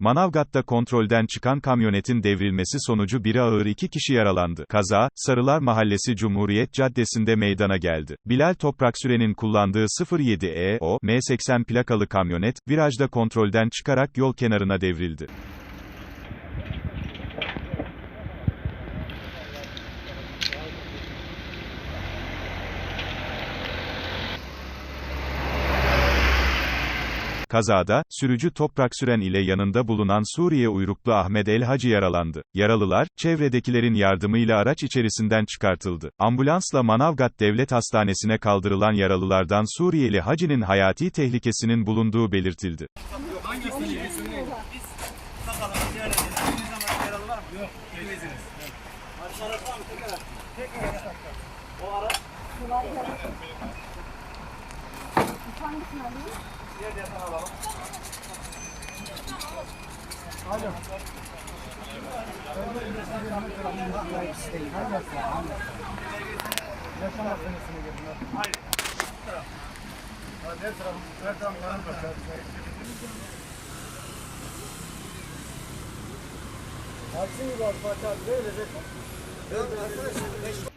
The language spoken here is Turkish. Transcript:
Manavgat'ta kontrolden çıkan kamyonetin devrilmesi sonucu biri ağır iki kişi yaralandı. Kaza, Sarılar Mahallesi Cumhuriyet Caddesi'nde meydana geldi. Bilal Topraksüren'in kullandığı 07E-O, M80 plakalı kamyonet, virajda kontrolden çıkarak yol kenarına devrildi. Kazada, sürücü toprak süren ile yanında bulunan Suriye uyruklu Ahmet El Hacı yaralandı. Yaralılar, çevredekilerin yardımıyla araç içerisinden çıkartıldı. Ambulansla Manavgat Devlet Hastanesi'ne kaldırılan yaralılardan Suriyeli Hacı'nın hayati tehlikesinin bulunduğu belirtildi. Hangisini yiyorsun? Biz bakalım ziyaret edelim. Bir zaman yaralı var mı? Yok. Gelmezsiniz. Araç var mı? Tekrar. Tekrar. O araç. Hangisini alayım? Diğer yatağı alalım. Açsın var Fatih abi böylece. Evet arkadaşlar.